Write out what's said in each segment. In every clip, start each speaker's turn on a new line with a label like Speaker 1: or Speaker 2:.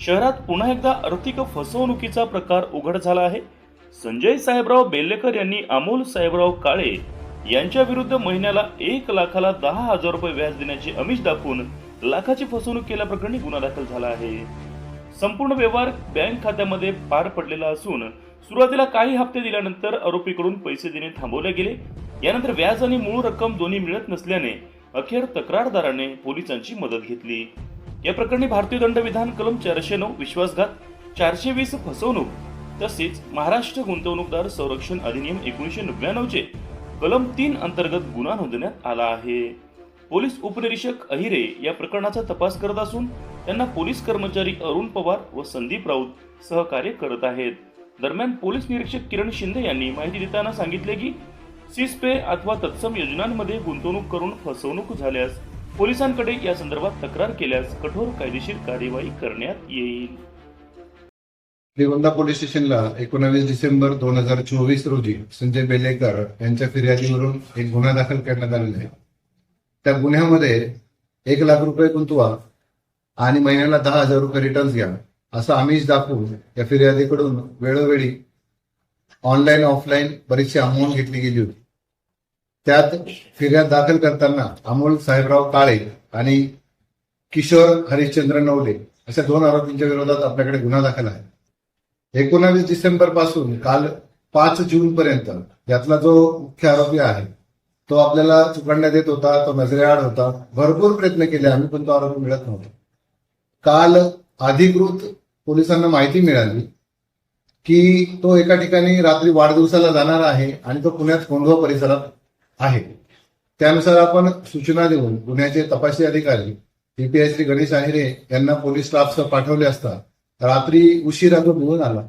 Speaker 1: शहरात पुन्हा एकदा आर्थिक फसवणुकीचा प्रकार उघड झाला आहे. संजय साहेबराव बेल्लेकर यांनी अमोल साहेबराव काळे यांच्या विरुद्ध महिन्याला एक लाखाला दहा हजार रुपये व्याज देण्याचे अमिष दाखवून लाखाची फसवणूक केल्याप्रकरणी गुन्हा दाखल झाला आहे. संपूर्ण व्यवहार बँक खात्यामध्ये पार पडलेला असून सुरुवातीला काही हप्ते दिल्यानंतर आरोपीकडून पैसे देणे थांबवले गेले. यानंतर व्याज आणि मूळ रक्कम दोन्ही मिळत नसल्याने अखेर तक्रारदाराने पोलिसांची मदत घेतली. या प्रकरणी भारतीय दंडविधान कलम चारशे नऊ विश्वासघात चारशे वीस फसवणूक तसेच महाराष्ट्र गुंतवणूकदार संरक्षण अधिनियम एकोणीसशे नव्याण्णवचे कलम तीन अंतर्गत गुन्हा नोंदवण्यात आला आहे. पोलीस उपनिरीक्षक अहिरे या प्रकरणाचा तपास करत असून त्यांना पोलीस कर्मचारी अरुण पवार व संदीप राऊत सहकार्य करत आहेत. दरम्यान पोलीस निरीक्षक किरण शिंदे यांनी माहिती देताना सांगितले की सिसपे अथवा तत्सम योजनांमध्ये गुंतवणूक करून फसवणूक झाल्यास पोलिसांकडे या संदर्भात तक्रार केल्यास कठोर कायदेशीर कार्यवाही करण्यात येईल.
Speaker 2: श्रीगोंदा पोलीस स्टेशनला एकोणावीस डिसेंबर दोन हजार चोवीस रोजी संजय बेलेकर यांच्या फिर्यादीवरून एक गुन्हा दाखल करण्यात आलेला आहे. त्या गुन्ह्यामध्ये एक लाख रुपये गुंतवा आणि महिन्याला दहा हजार रुपये रिटर्न्स घ्या असं आमिष दाखवून या फिर्यादीकडून वेळोवेळी ऑनलाईन ऑफलाईन बरीचशी अमाऊंट घेतली गेली होती. त्यात फिर्याद दाखल करताना अमोल साहेबराव काळे आणि किशोर हरिश्चंद्र नवले अशा दोन आरोपींच्या विरोधात आपल्याकडे गुन्हा दाखल आहे. एकोणावीस डिसेंबरपासून काल पाच जून पर्यंत यातला जो मुख्य आरोपी आहे तो आपल्याला चुकंड्या देत होता तो नजरेआड होता. भरपूर प्रयत्न केले आम्ही पण तो आरोपी मिळत नव्हता. काल अधिकृत पोलिसांना माहिती मिळाली की तो एका ठिकाणी रात्री वाढदिवसाला जाणार आहे आणि तो पुण्यात कोंढवा परिसरात आहे. त्यानुसार आपण सूचना देऊन गुन्ह्याचे तपासणी अधिकारी पीपीआय श्री गणेश आहिरे यांना पोलीस स्टाफसह पाठवले असता रात्री उशिरा तो निघून आला.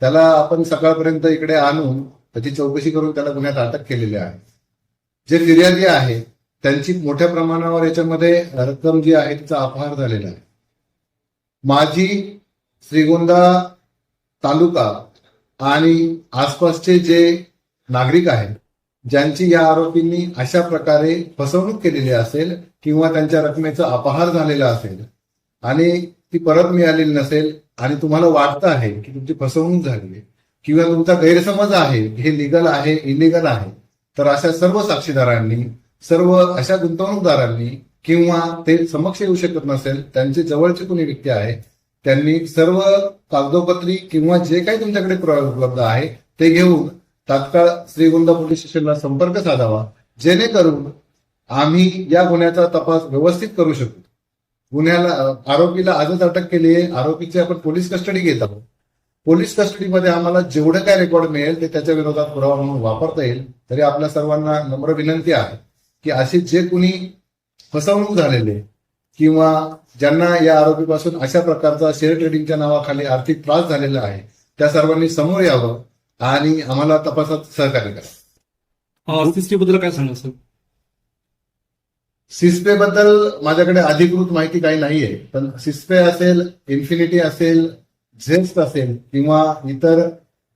Speaker 2: त्याला आपण सकाळपर्यंत इकडे आणून त्याची चौकशी करून त्याला गुन्ह्यात अटक केलेली आहे. जे फिर्यादी आहे त्यांची मोठ्या प्रमाणावर याच्यामध्ये रक्कम जी आहे तिचा अपहार झालेला आहे. माझी श्रीगोंदा तालुका आणि आसपासचे जे नागरिक आहेत ज्यांची या आरोपींनी अशा प्रकारे फसवणूक केलेली असेल किंवा त्यांच्या रकमेचा अपहार झालेला असेल आणि ती परत मिळालेली नसेल आणि तुम्हाला वाटतं आहे की तुमची फसवणूक झाली किंवा तुमचा गैरसमज आहे हे लिगल आहे इलिगल आहे तर अशा सर्व साक्षीदारांनी सर्व अशा गुंतवणूकदारांनी किंवा ते समक्ष येऊ शकत नसेल त्यांचे जवळचे कोणी व्यक्ती आहे त्यांनी सर्व कागदोपत्री किंवा जे काही तुमच्याकडे पुरावे उपलब्ध आहे ते घेऊन तात्काळ श्रीगोंदा पोलीस स्टेशनला संपर्क साधावा जेणेकरून आम्ही या गुन्ह्याचा तपास व्यवस्थित करू शकू. गुन्ह्याला आरोपीला आजच अटक केली आहे. आरोपीची आपण पोलीस कस्टडी घेत आहोत. पोलीस कस्टडीमध्ये आम्हाला जेवढं काय रेकॉर्ड मिळेल ते त्याच्या विरोधात पुरावा म्हणून वापरता येईल. तरी आपल्या सर्वांना नम्र विनंती आहे की असे जे कुणी फसवणूक झालेले किंवा ज्यांना या आरोपीपासून अशा प्रकारचा शेअर ट्रेडिंगच्या नावाखाली आर्थिक त्रास झालेला आहे त्या सर्वांनी समोर यावं. आणि आम्हाला तपासात सहकार्य करा.
Speaker 3: सीसीटीव्ही बद्दल काय सांगा सर?
Speaker 2: सिस्पे बद्दल माझ्याकडे अधिकृत माहिती काही नाहीये पण सिस्पे असेल इन्फिनिटी असेल झेस्ट असेल किंवा इतर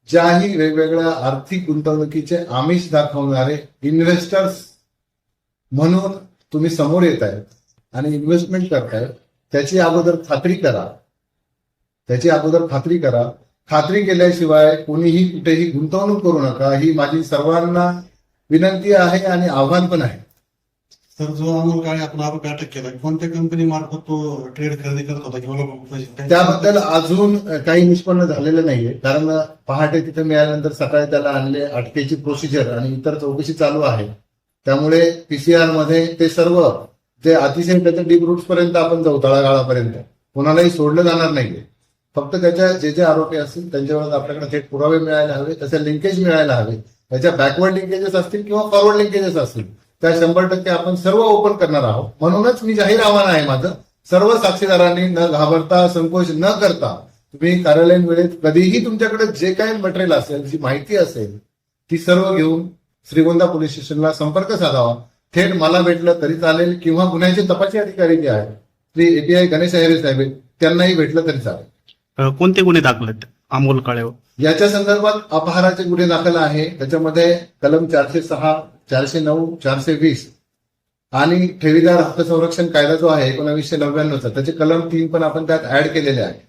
Speaker 2: ज्याही वेगवेगळ्या आर्थिक गुंतवणुकीचे आमिष दाखवणारे इन्व्हेस्टर्स म्हणून तुम्ही समोर येत आहेत आणि इन्व्हेस्टमेंट करतायत त्याची अगोदर खात्री करा. त्याची अगोदर खात्री करा खात्री केल्याशिवाय कोणीही कुठेही गुंतवणूक करू नका ही माझी सर्वांना विनंती आहे आणि आव्हान पण आहे.
Speaker 3: सर जो अमोल काळे आपण आरोपी अटक केला कोणत्या कंपनी मार्फत तो ट्रेड खरेदी करत होता किंवा
Speaker 2: त्याबद्दल अजून काही निष्पन्न झालेलं नाहीये कारण पहाटे तिथे मिळाल्यानंतर सकाळी त्याला आणले अटकेची प्रोसिजर आणि इतर चौकशी चालू आहे. त्यामुळे पीसीआरमध्ये ते सर्व जे अतिशय त्याच्या डीप रूट्स पर्यंत आपण जाऊ तळागाळापर्यंत. कोणालाही सोडलं जाणार नाहीये. फक्त त्याच्या जे जे आरोपी असतील त्यांच्यावर आपल्याकडे थेट पुरावे मिळायला हवे त्याचे लिंकेज मिळायला हवे. त्याच्या बॅकवर्ड लिंकेजेस असतील किंवा फॉरवर्ड लिंकेजेस असतील त्या शंभर टक्के आपण सर्व ओपन करणार आहोत. म्हणूनच मी जाहीर आव्हान आहे माझं. सर्व साक्षीदारांनी न घाबरता संकोच न करता तुम्ही कार्यालयीन वेळेत कधीही तुमच्याकडे जे काही मटेरियल असेल जी माहिती असेल ती सर्व घेऊन श्रीगोंदा पोलीस स्टेशनला संपर्क साधावा. थेट मला भेटलं तरी चालेल किंवा गुन्ह्याचे तपासी अधिकारी जे आहेत श्री एपीआय गणेश अहिरे साहेब त्यांनाही भेटलं तरी चालेल.
Speaker 4: कोणते गुन्हे दाखल आहेत अमोल काळेवर
Speaker 2: याच्या संदर्भात अपहाराचे गुन्हे दाखल आहे. त्याच्यामध्ये कलम चारशे सहा चारशे नऊ चारशे वीस आणि ठेवीदार हक्क संरक्षण कायदा जो आहे एकोणावीसशे नव्याण्णवचा त्याचे कलम तीन पण आपण त्यात ऍड केलेले आहे.